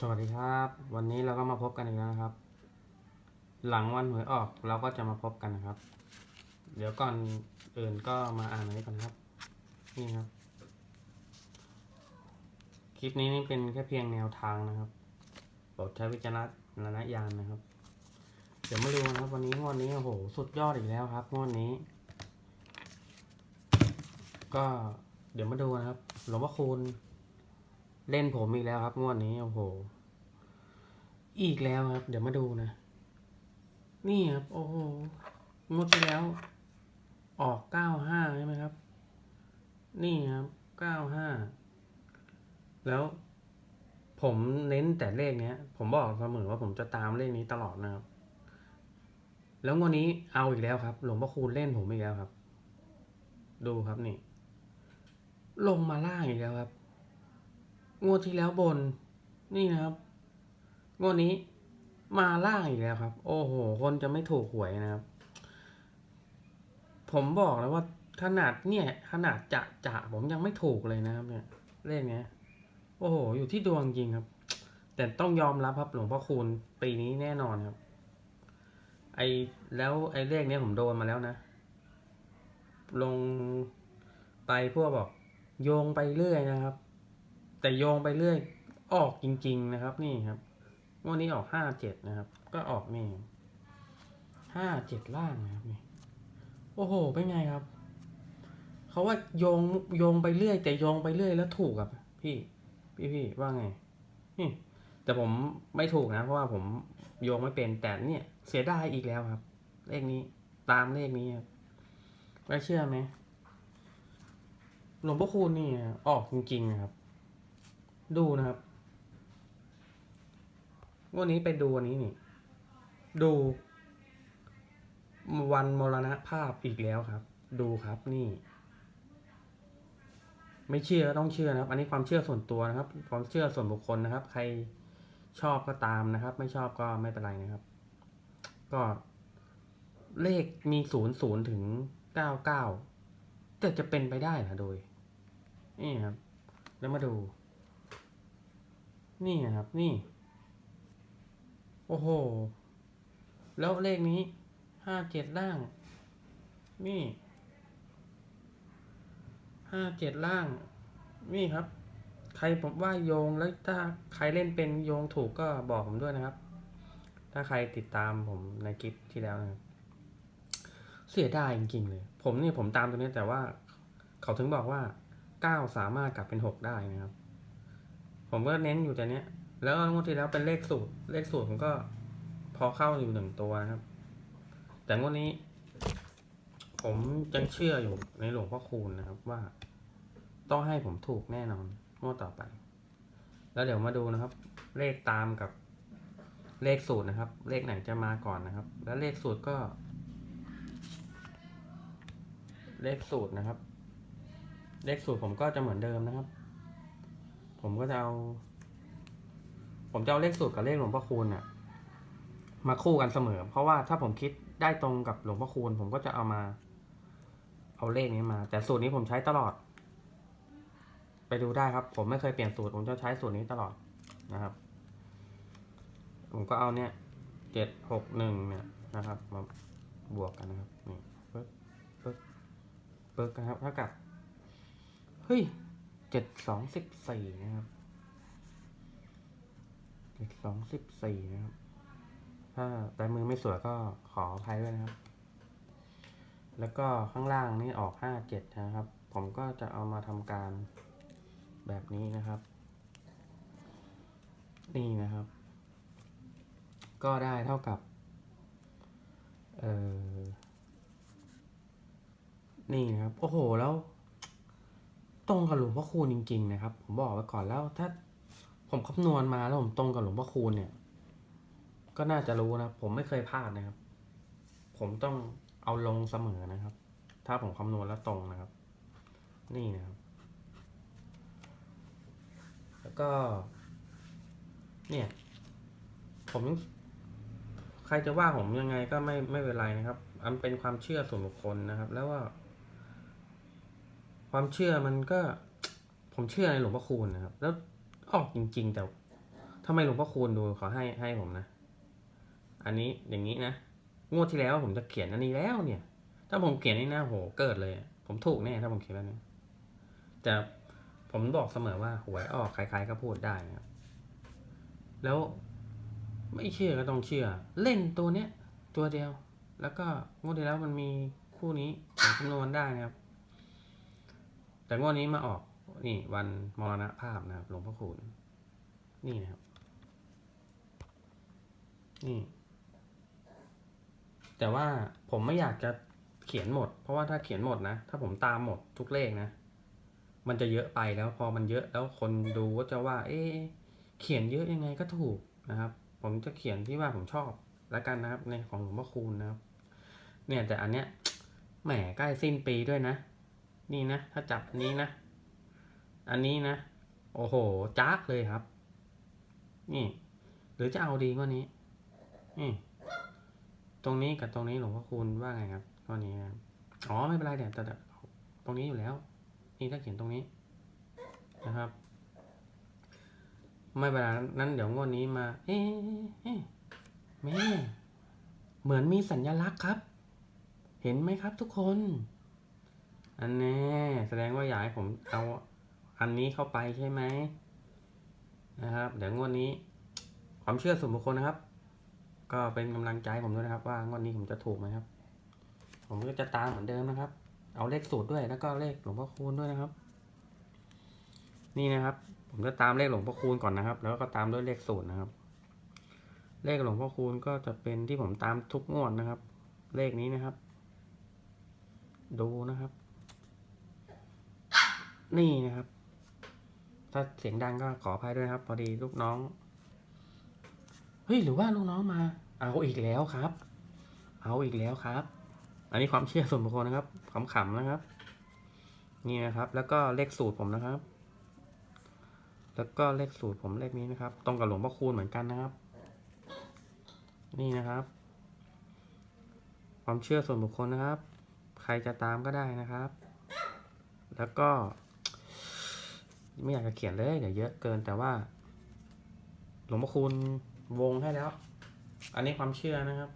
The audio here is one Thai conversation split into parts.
สวัสดีครับ วันนี้เราก็มาพบกันอีกแล้วนะครับ หลังวันหวยออกเราก็จะมาพบกันนะครับ เดี๋ยวก่อนอื่นก็มาอ่านอันนี้ก่อนครับ นี่ครับ คลิปนี้นี่เป็นแค่เพียงแนวทางนะครับโปรดใช้วิจารณญาณนะครับ เดี๋ยวมาดูนะครับ วันนี้งวดนี้โอ้โหสุดยอดอีกแล้วครับงวดนี้ ก็เดี๋ยวมาดูนะครับ หลวงพ่อคูณ เล่นผมอีกแล้วครับ งวดนี้โอ้โห อีกแล้วครับ เดี๋ยวมาดูนะ นี่ครับ โอ้โหงวดที่แล้ว ออกเก้าห้าใช่ไหมครับ นี่ครับเก้าห้าแล้วผมเน้นแต่เลขเนี้ย ผมบอกเสมอว่าผมจะตามเลขนี้ตลอดนะครับ แล้วงวดนี้เอาอีกแล้วครับ หลวงพ่อคูณเล่นผมอีกแล้วครับ ดูครับนี่ ลงมาล่างอีกแล้วครับ งวดที่แล้วบน นี่นะครับ งวดนี้มาล่างอีกแล้วครับ โอ้โห คนจะไม่ถูกหวยนะครับ ผมบอกแล้วว่าขนาดเนี่ย ขนาดจะจะผมยังไม่ถูกเลยนะครับ เนี่ยเลขเนี้ย โอ้โห อยู่ที่ดวงจริงครับ แต่ต้องยอมรับครับหลวงพ่อคูณปีนี้แน่นอนครับ ไอแล้วไอเลขเนี้ยผมโดนมาแล้วนะ ลงไปพวกบอกโยงไปเรื่อยนะครับ แต่โยงไปเรื่อยออกจริง ๆ นะครับ นี่ครับวันนี้ออกห้าเจ็ดนะครับ ก็ออกนี่ห้าเจ็ดล่างนะครับนี่โอ้โหเป็นไงครับเขาว่าโยงโยงไปเรื่อย แต่โยงไปเรื่อยแล้วถูกครับ พี่ พี่พี่ว่าไงนี่แต่ผมไม่ถูกนะ เพราะว่าผมโยงไม่เป็นแต่เนี่ย เสียดายอีกแล้วครับ เลขนี้ตามเลขนี้ครับไม่เชื่อไหมหลวงพ่อคูณนี่ออกจริงๆนะครับ ดูนะครับวันนี้ไปดูวันนี้นี่ ดู วันมรณภาพอีกแล้วครับ ดูครับนี่ ไม่เชื่อก็ต้องเชื่อนะครับ อันนี้ความเชื่อส่วนตัวนะครับ ความเชื่อส่วนบุคคลนะครับ ใครชอบก็ตามนะครับ ไม่ชอบก็ไม่เป็นไรนะครับ ก็เลขมีศูนย์ศูนย์ถึงเก้าเก้าแต่จะเป็นไปได้เหรอโดย นี่ครับ แล้วมาดู นี่นะครับนี่ โอ้โห แล้วเลขนี้ห้าเจ็ดล่าง นี่ห้าเจ็ดล่าง นี่ครับ ใครผมว่าโยงแล้วถ้าใครเล่นเป็นโยงถูกก็บอกผมด้วยนะครับ ถ้าใครติดตามผมในคลิปที่แล้วนะเสียดายจริงๆเลย ผมนี่ผมตามตัวนี้แต่ว่า เขาถึงบอกว่าเก้าสามารถกลับเป็นหกได้นะครับ ผมก็เน้นอยู่แต่เนี้ย แล้วงวดที่แล้วเป็นเลขสูตร เลขสูตรผมก็พอเข้าอยู่หนึ่งตัวนะครับ แต่งวดนี้ ผมยังเชื่ออยู่ในหลวงพ่อคูณนะครับว่า ต้องให้ผมถูกแน่นอนงวดต่อไป แล้วเดี๋ยวมาดูนะครับ เลขตามกับเลขสูตรนะครับ เลขไหนจะมาก่อนนะครับ แล้วเลขสูตรก็ เลขสูตรนะครับ เลขสูตรผมก็จะเหมือนเดิมนะครับ ผมก็จะเอา ผมจะเอาเลขสูตรกับเลขหลวงพ่อคูณน่ะมาคู่กันเสมอ เพราะว่าถ้าผมคิดได้ตรงกับหลวงพ่อคูณ ผมก็จะเอามา เอาเลขนี้มา แต่สูตรนี้ผมใช้ตลอด ไปดูได้ครับ ผมไม่เคยเปลี่ยนสูตร ผมจะใช้สูตรนี้ตลอดนะครับ ผมก็เอาเนี่ยเจ็ดหกหนึ่งเนี่ยนะครับมาบวกกันนะครับนี่ปึ๊บปึ๊บปึ๊บนะครับเท่ากับเฮ้ย จ็ดสองสิบสี่นะครับเจ็ดสองสิบสี่นะครับ ถ้าแต่มือไม่สวยก็ขออภัยด้วยนะครับ แล้วก็ข้างล่างนี่ออกห้าเจ็ดนะครับ ผมก็จะเอามาทำการแบบนี้นะครับ นี่นะครับ ก็ได้เท่ากับเออนี่นะครับ โอ้โหแล้ว ตรงกับหลวงพ่อคูณจริง ๆ นะครับ ผมบอกไว้ก่อนแล้วถ้าผมคำนวณมาแล้วผมตรงกับหลวงพ่อคูณเนี่ย ก็น่าจะรู้นะผมไม่เคยพลาดนะครับ ผมต้องเอาลงเสมอนะครับ ถ้าผมคำนวณแล้วตรงนะครับ นี่นะครับ แล้วก็ เนี่ย ผมใครจะว่าผมยังไงก็ไม่ไม่เป็นไรนะครับ อันเป็นความเชื่อส่วนบุคคลนะครับ แล้วว่า ความเชื่อมันก็ ผมเชื่อในหลวงพ่อคูณนะครับ แล้วออกจริง ๆ แต่ทำไมหลวงพ่อคูณดูขาให้ให้ผมนะ อันนี้อย่างนี้นะงวดที่แล้วผมจะเขียนอันนี้แล้วเนี่ย ถ้าผมเขียนนี่นะโหเกิดเลย ผมถูกแน่ถ้าผมเขียนแบบนี้แต่ผมบอกเสมอว่าหวยออกใครๆก็พูดได้นะครับแล้วไม่เชื่อก็ต้องเชื่อ เล่นตัวเนี้ยตัวเดียว แล้วก็งวดที่แล้วมันมีคู่นี้ผมคำนวณได้นะครับ แต่งวดนี้มาออกนี่วันมรณภาพนะครับหลวงพ่อคูณนี่นะครับ นี่ แต่ว่าผมไม่อยากจะเขียนหมด เพราะว่าถ้าเขียนหมดนะ ถ้าผมตามหมดทุกเลขนะ มันจะเยอะไปแล้วพอมันเยอะแล้วคนดูก็จะว่า เอ๊เขียนเยอะยังไงก็ถูกนะครับ ผมจะเขียนที่ว่าผมชอบแล้วกันนะครับ ในของหลวงพ่อคูณนะครับ เนี่ยแต่อันเนี้ยแหมใกล้สิ้นปีด้วยนะ นี่นะ ถ้าจับอันนี้นะ อันนี้นะ โอ้โหจ้ากเลยครับ นี่ หรือจะเอาดีกว่านี้ นี่ ตรงนี้กับตรงนี้หลวงพ่อคูณว่าไงครับข้อนี้นะครับอ๋อไม่เป็นไรเดี๋ยวแต่ตรงนี้อยู่แล้ว นี่ถ้าเขียนตรงนี้นะครับ ไม่เป็นไรนั้นเดี๋ยวงวดนี้มา เอ๊ะเอ๊ะแม่เหมือนมีสัญลักษณ์ครับ เห็นไหมครับทุกคน อันแน่แสดงว่าอยากให้ผมเอาอันนี้เข้าไปใช่ไหมนะครับ เดี๋ยวงวดนี้ ความเชื่อส่วนบุคคลนะครับ ก็เป็นกำลังใจผมด้วยนะครับ ว่างวดนี้ผมจะถูกไหมครับ ผมก็จะตามเหมือนเดิมนะครับ เอาเลขสูตรด้วยแล้วก็เลขหลวงพ่อคูณด้วยนะครับ นี่นะครับ ผมจะตามเลขหลวงพ่อคูณก่อนนะครับ แล้วก็ตามด้วยเลขสูตรนะครับ เลขหลวงพ่อคูณก็จะเป็นที่ผมตามทุกงวดนะครับ เลขนี้นะครับ ดูนะครับ นี่นะครับ ถ้าเสียงดังก็ขออภัยด้วยครับ พอดีลูกน้อง เฮ้ยหรือว่าลูกน้องมา เอาอีกแล้วครับ เอาอีกแล้วครับ อันนี้ความเชื่อส่วนบุคคลนะครับขำๆนะครับ นี่นะครับ แล้วก็เลขสูตรผมนะครับ แล้วก็เลขสูตรผมเลขนี้นะครับ ตรงกับหลวงพ่อคูณเหมือนกันนะครับ นี่นะครับ ความเชื่อส่วนบุคคลนะครับ ใครจะตามก็ได้นะครับแล้วก็ ไม่อยากจะเขียนเลยเดี๋ยวเยอะเกินแต่ว่า หลวงพ่อคูณวงให้แล้ว อันนี้ความเชื่อนะครับ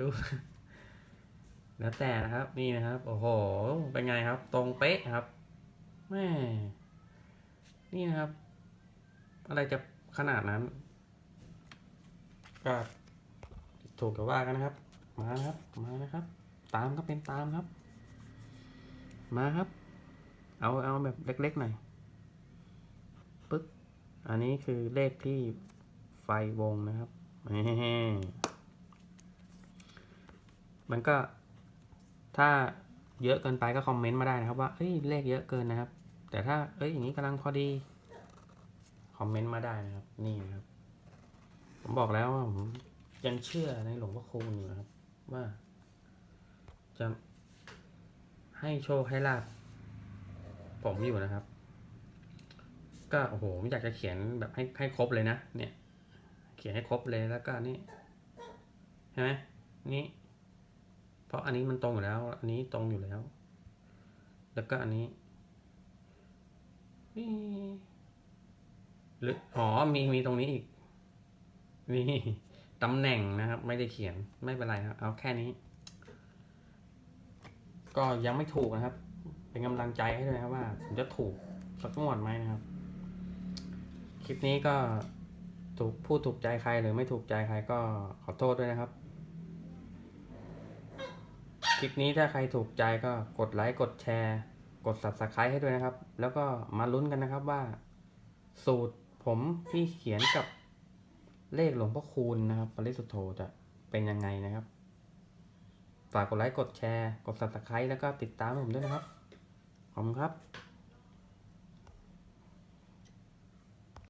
ดูแล้วแต่นะครับนี่นะครับ โอ้โหเป็นไงครับ ตรงเป๊ะครับแม่นี่นะครับ อะไรจะขนาดนั้นก็ถูกกับว่ากันนะครับ มาครับมานะครับ ตามก็เป็นตามครับ มาครับ เอาเอาแบบเล็กๆหน่อย อันนี้คือเลขที่ไฟวงนะครับ มันก็ ถ้าเยอะเกินไปก็คอมเมนต์มาได้นะครับ ว่า เอ้ย เลขเยอะเกินนะครับ แต่ถ้า เอ้ย อย่างนี้กำลังพอดี คอมเมนต์มาได้นะครับ นี่นะครับ ผมบอกแล้วว่าผมยังเชื่อในหลวงพ่อคูณอยู่นะครับ ว่า จะให้โชคให้ลาบผมอยู่นะครับ ก็โอ้โหผมอยากจะเขียนแบบให้ให้ครบเลยนะ เนี่ย เขียนให้ครบเลยแล้วก็นี่ใช่ไหมนี่เพราะอันนี้มันตรงอยู่แล้ว อันนี้ตรงอยู่แล้ว แล้วก็อันนี้นี่หรืออ๋อมีมีตรงนี้อีกนี่ตำแหน่งนะครับ ไม่ได้เขียนไม่เป็นไรครับ เอาแค่นี้ ก็ยังไม่ถูกนะครับ เป็นกำลังใจให้ด้วยนะครับว่าผมจะถูกสักงวดไหมนะครับ คลิปนี้ก็ถูกพูดถูกใจใครหรือไม่ถูกใจใครก็ขอโทษด้วยนะครับ คลิปนี้ถ้าใครถูกใจก็กดไลค์กดแชร์ กด subscribe ให้ด้วยนะครับ แล้วก็มาลุ้นกันนะครับว่า สูตรผมที่เขียนกับเลขหลวงพ่อคูณนะครับปริสุทธโธจะเป็นยังไงนะครับ ฝากกดไลค์กดแชร์ กด subscribe แล้วก็ติดตามผมด้วยนะครับ ขอบคุณครับ